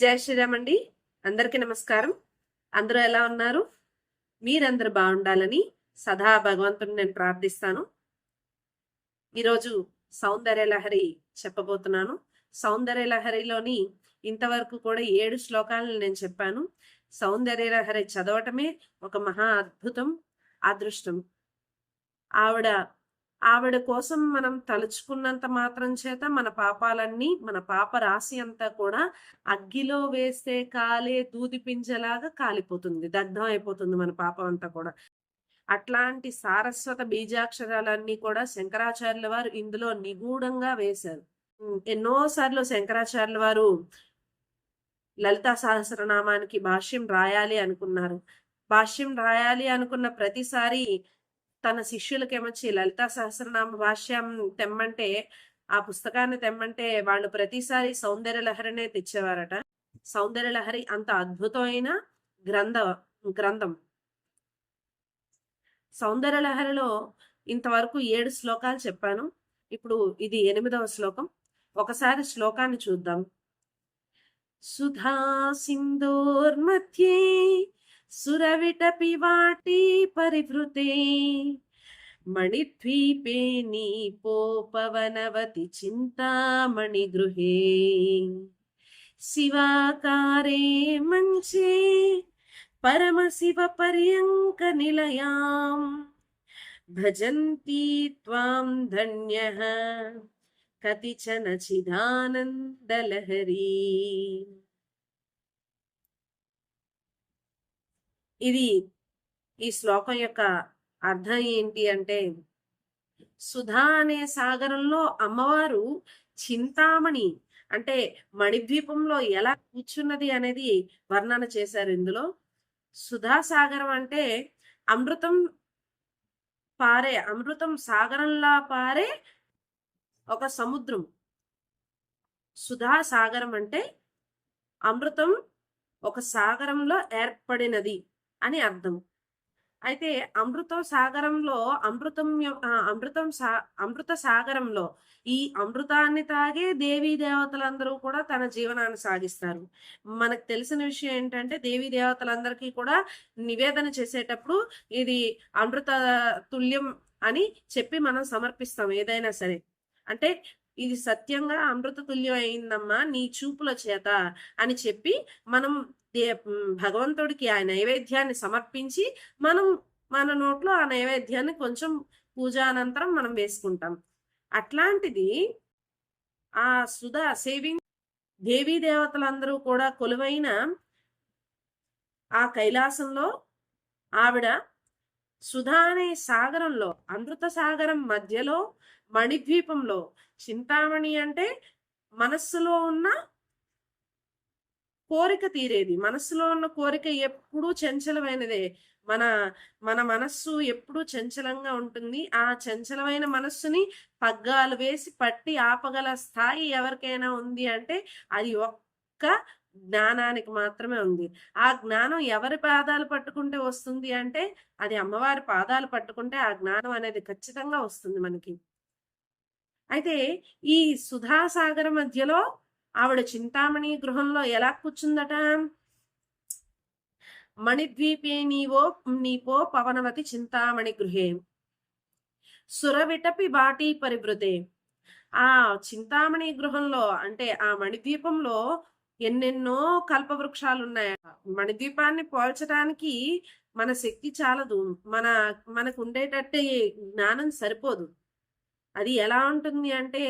జై శ్రీరామ్ అండి. అందరికీ నమస్కారం. అందరూ ఎలా ఉన్నారు? మీరందరూ బాగుండాలని సదా భగవంతుని నేను ప్రార్థిస్తాను. ఈరోజు సౌందర్య లహరి చెప్పబోతున్నాను. సౌందర్య లహరిలోని ఇంతవరకు కూడా ఏడు శ్లోకాలను నేను చెప్పాను. సౌందర్య లహరి చదవటమే ఒక మహా అద్భుతం అదృష్టం. ఆవిడ ఆవిడ కోసం మనం తలుచుకున్నంత మాత్రం చేత మన పాపాలన్నీ మన పాప రాశి అంతా కూడా అగ్గిలో వేస్తే కాలే దూది పింజలాగా కాలిపోతుంది దగ్ధం అయిపోతుంది మన పాపం అంతా కూడా. అట్లాంటి సారస్వత బీజాక్షరాలన్నీ కూడా శంకరాచార్యుల వారు ఇందులో నిగూఢంగా వేశారు. ఎన్నోసార్లు శంకరాచార్యుల వారు లలితా సహస్రనామానికి భాష్యం రాయాలి అనుకున్నారు. భాష్యం రాయాలి అనుకున్న ప్రతిసారి తన శిష్యులకేమొచ్చి లలితా సహస్రనామ భాష్యం తెమ్మంటే ఆ పుస్తకాన్ని తెమ్మంటే వాళ్ళు ప్రతిసారి సౌందర్య లహరినే తెచ్చేవారట. సౌందర్య లహరి అంత అద్భుతమైన గ్రంథ గ్రంథం. సౌందర్య లహరిలో ఇంతవరకు ఏడు శ్లోకాలు చెప్పాను. ఇప్పుడు ఇది ఎనిమిదవ శ్లోకం. ఒకసారి శ్లోకాన్ని చూద్దాం. సుధా సింధోర్మధ్యే సురవిటపి వాటి పరివృతే. మణిద్వీపే నీపోపవనవతి చింతామణి గృహే. శివాకారే మంచే పరమశివ పర్యంక నిలయాం. భజంతి త్వాం ఇది ఈ శ్లోకం యొక్క అర్థం ఏంటి అంటే సుధా అనే సాగరంలో అమ్మవారు చింతామణి అంటే మణిద్వీపంలో ఎలా కూర్చున్నది అనేది వర్ణన చేశారు ఇందులో. సుధా సాగరం అంటే అమృతం పారే అమృతం సాగరంలా పారే ఒక సముద్రం. సుధా సాగరం అంటే అమృతం ఒక సాగరంలో ఏర్పడినది. అని అర్థం. అయితే అమృత సాగరంలో అమృతం అమృతం సా అమృత సాగరంలో ఈ అమృతాన్ని తాగే దేవీ దేవతలందరూ కూడా తన జీవనాన్ని సాగిస్తారు. మనకు తెలిసిన విషయం ఏంటంటే దేవీ దేవతలందరికీ కూడా నివేదన చేసేటప్పుడు ఇది అమృత తుల్యం అని చెప్పి మనం సమర్పిస్తాం ఏదైనా సరే. అంటే ఇది సత్యంగా అమృత తుల్యం అయిందమ్మా నీ చూపుల చేత అని చెప్పి మనం భగవంతుడికి ఆ నైవేద్యాన్ని సమర్పించి మనం మన నోట్లో ఆ నైవేద్యాన్ని కొంచెం పూజానంతరం మనం వేసుకుంటాం. అట్లాంటిది ఆ సుధా సేవింగ్ దేవీ దేవతలందరూ కూడా కొలువైన ఆ కైలాసంలో ఆవిడ సుధా అనే సాగరంలో అమృత సాగరం మధ్యలో మణిద్వీపంలో చింతామణి అంటే మనస్సులో ఉన్న కోరిక తీరేది. మనస్సులో ఉన్న కోరిక ఎప్పుడూ చంచలమైనదే. మన మన మనస్సు ఎప్పుడూ చంచలంగా ఉంటుంది. ఆ చంచలమైన మనస్సుని పగ్గాలు వేసి పట్టి ఆపగల స్థాయి ఎవరికైనా ఉంది అంటే అది ఒక్క జ్ఞానానికి మాత్రమే ఉంది. ఆ జ్ఞానం ఎవరి పాదాలు పట్టుకుంటే వస్తుంది అంటే అది అమ్మవారి పాదాలు పట్టుకుంటే ఆ జ్ఞానం అనేది ఖచ్చితంగా వస్తుంది మనకి. అయితే ఈ సుధాసాగర్ మధ్యలో ఆవిడ చింతామణి గృహంలో ఎలా కూర్చుందట? మణిద్వీపే నీవో నీపో పవనవతి చింతామణి గృహే. సురవిటపి బాటి పరిభృతే. ఆ చింతామణి గృహంలో అంటే ఆ మణిద్వీపంలో ఎన్నెన్నో కల్పవృక్షాలు ఉన్నాయి మణిద్వీపాన్ని పోల్చడానికి మన శక్తి చాలదు. మన మనకు ఉండేటట్టే జ్ఞానం సరిపోదు. అది ఎలా ఉంటుంది అంటే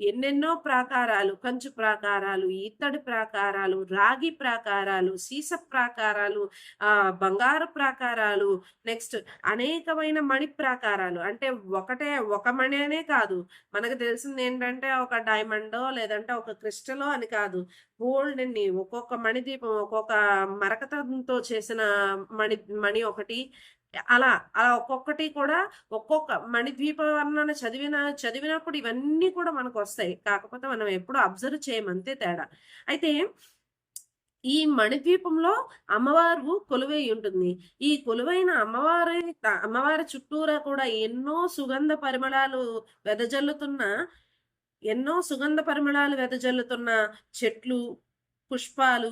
ఎన్నెన్నో ప్రాకారాలు కంచు ప్రాకారాలు ఇత్తడి ప్రాకారాలు రాగి ప్రాకారాలు సీస ప్రాకారాలు ఆ బంగారు ప్రాకారాలు నెక్స్ట్ అనేకమైన మణి ప్రాకారాలు. అంటే ఒకటే ఒక మణి అనే కాదు. మనకు తెలిసింది ఏంటంటే ఒక డైమండో లేదంటే ఒక క్రిస్టలో అని కాదు. గోల్డ్ని ఒక్కొక్క మణిదీపం ఒక్కొక్క మరకతంతో చేసిన మణి మణి ఒకటి. అలా అలా ఒక్కొక్కటి కూడా ఒక్కొక్క మణిద్వీప వర్ణన చదివిన చదివినప్పుడు ఇవన్నీ కూడా మనకు వస్తాయి కాకపోతే మనం ఎప్పుడు అబ్జర్వ్ చేయమంతే తేడా. అయితే ఈ మణిద్వీపంలో అమ్మవారు కొలువై ఉంటుంది. ఈ కొలువైన అమ్మవారి అమ్మవారి చుట్టూరా కూడా ఎన్నో సుగంధ పరిమళాలు వెదజల్లుతున్న ఎన్నో సుగంధ పరిమళాలు వెదజల్లుతున్న చెట్లు పుష్పాలు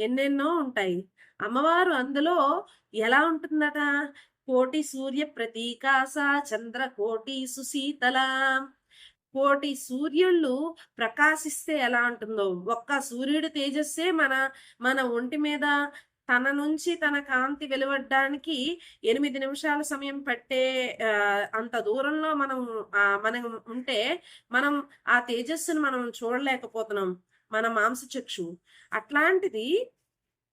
ఎన్నెన్నో ఉంటాయి. అమ్మవారు అందులో ఎలా ఉంటుందట? కోటి సూర్య ప్రతీకాస చంద్ర కోటి సుశీతల. కోటి సూర్యుళ్ళు ప్రకాశిస్తే ఎలా ఉంటుందో? ఒక్క సూర్యుడి తేజస్సే మన మన ఒంటి మీద. తన నుంచి తన కాంతి వెలువడ్డానికి ఎనిమిది నిమిషాల సమయం పట్టే అంత దూరంలో మనం మనం ఉంటే మనం ఆ తేజస్సును మనం చూడలేకపోతున్నాం. మన మాంసచక్షు అట్లాంటిది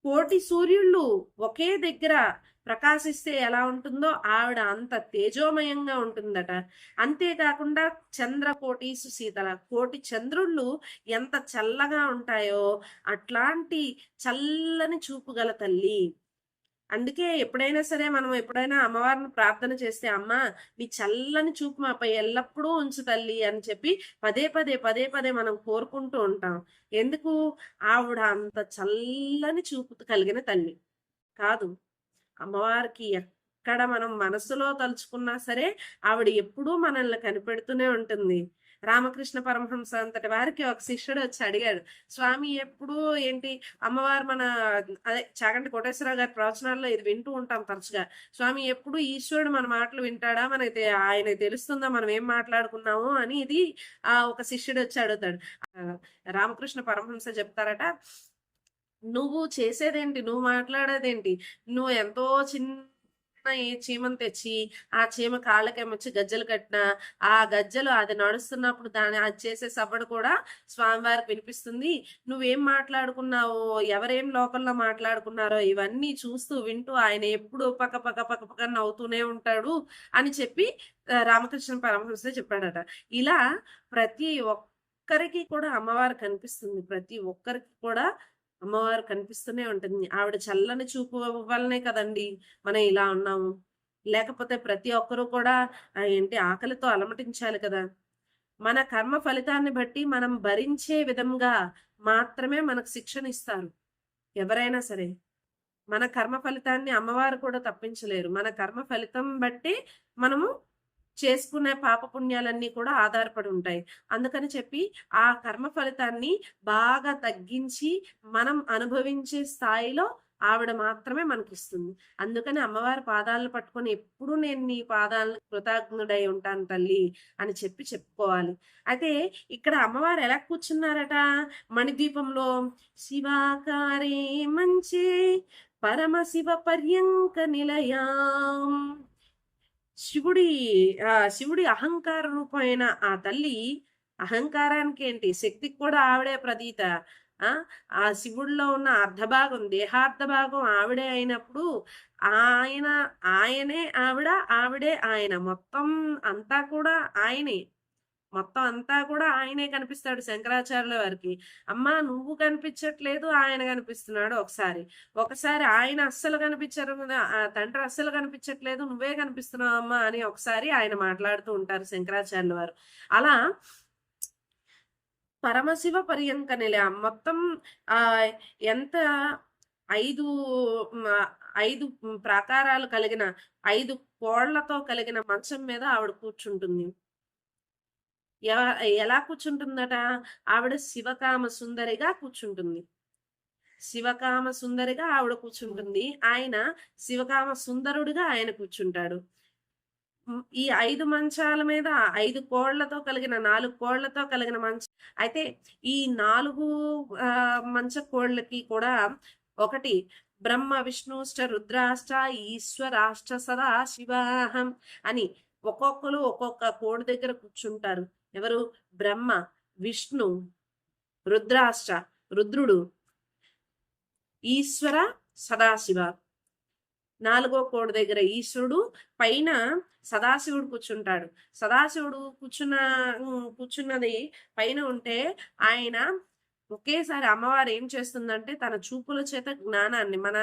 కోటి సూర్యుళ్ళు ఒకే దగ్గర ప్రకాశిస్తే ఎలా ఉంటుందో ఆవిడ అంత తేజోమయంగా ఉంటుందట. అంతేకాకుండా చంద్రకోటి సుశీతల. కోటి చంద్రుళ్ళు ఎంత చల్లగా ఉంటాయో అట్లాంటి చల్లని చూపు గల తల్లి. అందుకే ఎప్పుడైనా సరే మనం ఎప్పుడైనా అమ్మవారిని ప్రార్థన చేస్తే అమ్మ నీ చల్లని చూపు మాపై ఎల్లప్పుడూ ఉంచు తల్లి అని చెప్పి పదే పదే పదే పదే మనం కోరుకుంటూ ఉంటాం. ఎందుకు? ఆవిడ అంత చల్లని చూపు కలిగిన తల్లి. కాదు. అమ్మవారికి ఎక్కడ మనం మనసులో తలుచుకున్నా సరే ఆవిడ ఎప్పుడూ మనల్ని కనిపెడుతూనే ఉంటుంది. రామకృష్ణ పరమహంస అంతటి వారికి ఒక శిష్యుడు వచ్చి అడిగాడు స్వామి ఎప్పుడు ఏంటి? అమ్మవారు మన అదే చాగంటి కోటేశ్వరరావు గారి ప్రవచనాల్లో ఇది వింటూ ఉంటాం తరచుగా. స్వామి ఎప్పుడు ఈశ్వరుడు మన మాటలు వింటాడా? మనకి ఆయనకి తెలుస్తుందా? మనం ఏం మాట్లాడుకున్నాము? అని ఇది ఆ ఒక శిష్యుడు వచ్చి అడుగుతాడు. రామకృష్ణ పరమహంస చెప్తారట నువ్వు చేసేదేంటి? నువ్వు మాట్లాడేదేంటి? నువ్వు ఎంతో చిన్న ఈ చీమను తెచ్చి ఆ చీమ కాళ్ళకేమొచ్చి గజ్జలు కట్టినా ఆ గజ్జలు అది నడుస్తున్నప్పుడు దాని అది చేసే సవ్వడు కూడా స్వామివారికి వినిపిస్తుంది. నువ్వేం మాట్లాడుకున్నావో ఎవరేం లోకల్లో మాట్లాడుకున్నారో ఇవన్నీ చూస్తూ వింటూ ఆయన ఎప్పుడు పక్క పక్క పక్క పక్క నవ్వుతూనే ఉంటాడు అని చెప్పి రామకృష్ణ పరమహంస చెప్పాడట. ఇలా ప్రతి ఒక్కరికి కూడా అమ్మవారు కనిపిస్తుంది. ప్రతి ఒక్కరికి కూడా అమ్మవారు కనిపిస్తూనే ఉంటుంది. ఆవిడ చల్లని చూపు వల్లనే కదండి మనం ఇలా ఉన్నాము. లేకపోతే ప్రతి ఒక్కరూ కూడా ఆ, ఏంటి ఆకలితో అలమటించాలి కదా. మన కర్మ ఫలితాన్ని బట్టి మనం భరించే విధంగా మాత్రమే మనకు శిక్షణ ఇస్తారు ఎవరైనా సరే. మన కర్మ ఫలితాన్ని అమ్మవారు కూడా తప్పించలేరు. మన కర్మ ఫలితం బట్టి మనము చేసుకునే పాప పుణ్యాలన్నీ కూడా ఆధారపడి ఉంటాయి. అందుకని చెప్పి ఆ కర్మ ఫలితాన్ని బాగా తగ్గించి మనం అనుభవించే స్థాయిలో ఆవిడ మాత్రమే మనకిస్తుంది. అందుకని అమ్మవారి పాదాలను పట్టుకొని ఎప్పుడు నేను నీ పాదాలను కృతజ్ఞుడై ఉంటాను తల్లి అని చెప్పి చెప్పుకోవాలి. అయితే ఇక్కడ అమ్మవారు ఎలా కూర్చున్నారట? మణిద్వీపంలో శివాకారే మంచే పరమశివ పర్యంక నిలయాం శివుడి ఆ శివుడి అహంకార రూపమైన ఆ తల్లి అహంకారానికి ఏంటి? శక్తికి కూడా ఆవిడే ప్రతీత. ఆ ఆ శివుడిలో ఉన్న అర్ధభాగం దేహార్ధ భాగం ఆవిడే అయినప్పుడు ఆయన ఆయనే ఆవిడ ఆవిడే ఆయన. మొత్తం అంతా కూడా ఆయనే. మొత్తం అంతా కూడా ఆయనే కనిపిస్తాడు శంకరాచార్యుల వారికి. అమ్మా నువ్వు కనిపించట్లేదు ఆయన కనిపిస్తున్నాడు ఒకసారి. ఒకసారి ఆయన అస్సలు కనిపించరు ఆ తండ్రి అస్సలు కనిపించట్లేదు నువ్వే కనిపిస్తున్నావు అమ్మా అని ఒకసారి ఆయన మాట్లాడుతూ ఉంటారు శంకరాచార్యుల వారు. అలా పరమశివ పర్యంక నిలయ మొత్తం ఆ ఎంత ఐదు ఐదు ప్రాకారాలు కలిగిన ఐదు కోళ్ళతో కలిగిన మంచం మీద ఆవిడ కూర్చుంటుంది. ఎలా కూర్చుంటుందట? ఆవిడ శివకామ సుందరిగా కూర్చుంటుంది. శివకామ సుందరిగా ఆవిడ కూర్చుంటుంది. ఆయన శివకామ సుందరుడిగా ఆయన కూర్చుంటాడు. ఈ ఐదు మంచాల మీద ఐదు కోళ్ళతో కలిగిన నాలుగు కోళ్ళతో కలిగిన మంచ అయితే ఈ నాలుగు మంచ కోళ్ళకి కూడా ఒకటి బ్రహ్మ విష్ణుష్ట రుద్రాష్ట ఈశ్వరాష్ట సదా శివాహం అని ఒక్కొక్కరు ఒక్కొక్క కోడి దగ్గర కూర్చుంటారు. ఎవరు? బ్రహ్మ విష్ణు రుద్రాష్ట రుద్రుడు ఈశ్వర సదాశివ. నాలుగో కోడి దగ్గర ఈశ్వరుడు పైన సదాశివుడు కూర్చుంటాడు. సదాశివుడు కూర్చున్న కూర్చున్నది పైన ఉంటే ఆయన ఒకేసారి అమ్మవారు ఏం చేస్తుందంటే తన చూపుల చేత జ్ఞానాన్ని మన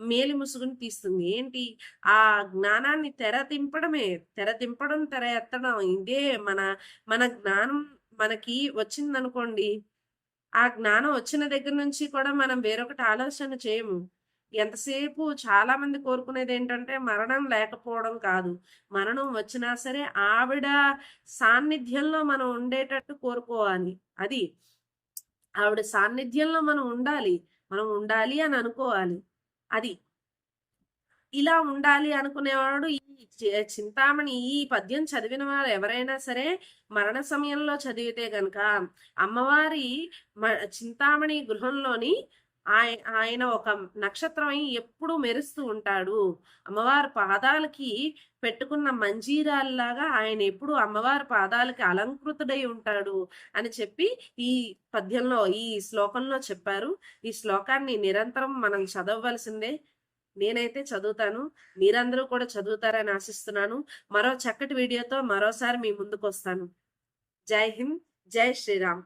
మేలి ముసుగుని తీస్తుంది. ఏంటి? ఆ జ్ఞానాన్ని తెర తింపడమే. తెర తింపడం తెర ఎత్తడం ఇదే మన మన జ్ఞానం మనకి వచ్చిందనుకోండి ఆ జ్ఞానం వచ్చిన దగ్గర నుంచి కూడా మనం వేరొకటి ఆలోచన చేయము. ఎంతసేపు చాలా మంది కోరుకునేది ఏంటంటే మరణం లేకపోవడం కాదు. మరణం వచ్చినా సరే ఆవిడ సాన్నిధ్యంలో మనం ఉండేటట్టు కోరుకోవాలి. అది ఆవిడ సాన్నిధ్యంలో మనం ఉండాలి. మనం ఉండాలి అని అనుకోవాలి. అది. ఇలా ఉండాలి అనుకునేవాడు ఈ చింతామణి ఈ పద్యం చదివిన వారు ఎవరైనా సరే మరణ సమయంలో చదివితే గనక అమ్మవారి మ- చింతామణి గృహంలోని ఆయ ఆయన ఒక నక్షత్రం అయి ఎప్పుడూ మెరుస్తూ ఉంటాడు. అమ్మవారి పాదాలకి పెట్టుకున్న మంజీరాల్లాగా ఆయన ఎప్పుడు అమ్మవారి పాదాలకి అలంకృతుడై ఉంటాడు అని చెప్పి ఈ పద్యంలో ఈ శ్లోకంలో చెప్పారు. ఈ శ్లోకాన్ని నిరంతరం మనం చదవవలసిందే. నేనైతే చదువుతాను. మీరందరూ కూడా చదువుతారని ఆశిస్తున్నాను. మరో చక్కటి వీడియోతో మరోసారి మీ ముందుకు వస్తాను జై హింద్ జై శ్రీరామ్.